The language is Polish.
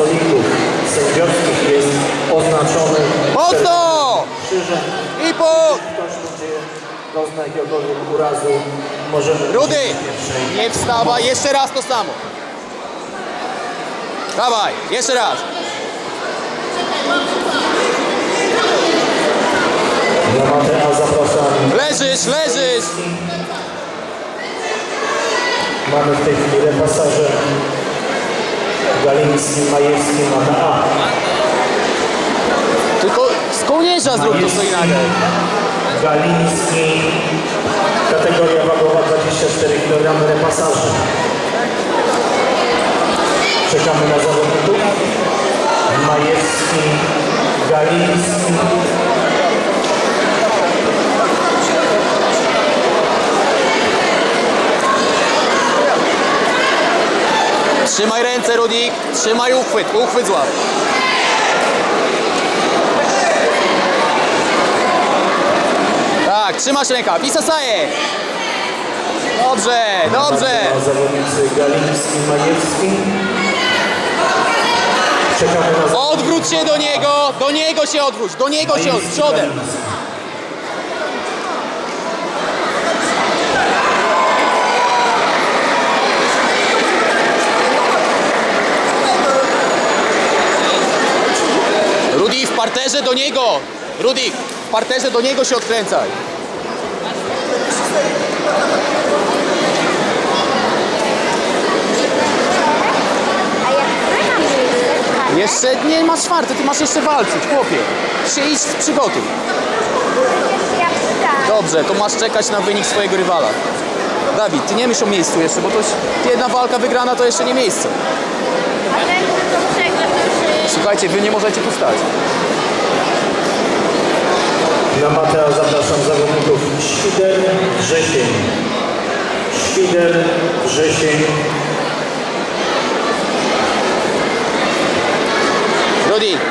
stolików sędziowskich jest oznaczony Mocno! krzyżem. I punkt! Ktoś będzie dozna jakiegokolwiek urazu, możemy... Rudy! Nie wstawaj, jeszcze raz to samo. Dawaj, jeszcze raz. Na matę A zapraszam. Leżysz, leżysz. Mamy w tej chwili repasaże Galińskim, Majewskim, mata A. Tylko z kołnierza zrób to co innego. Galiński, kategoria wagowa 24 kg repasaże. Czekamy na zawodników. Majewski, Galiński. Trzymaj ręce, Rudik. Trzymaj uchwyt, uchwyt złap. Tak, trzymasz ręka. Pisasaje. Dobrze, dobrze. Zawodnicy Galiński, Majewski. Odwróć się do niego, do niego się odwróć, do niego się odwróć, przodem. Rudy w parterze do niego. Rudy, w parterze do niego się odkręcaj. Jeszcze nie masz czwarty, ty masz jeszcze walczyć, chłopie. Się idź przygotuj. Dobrze, to masz czekać na wynik swojego rywala. Dawid, ty nie myśl o miejscu jeszcze, bo to jest jedna walka wygrana to jeszcze nie miejsce. A ten, Słuchajcie, wy nie możecie tu stać. Na Matea zapraszam zawodników Świder, Wrzesień. Świder, Wrzesień. Rudi.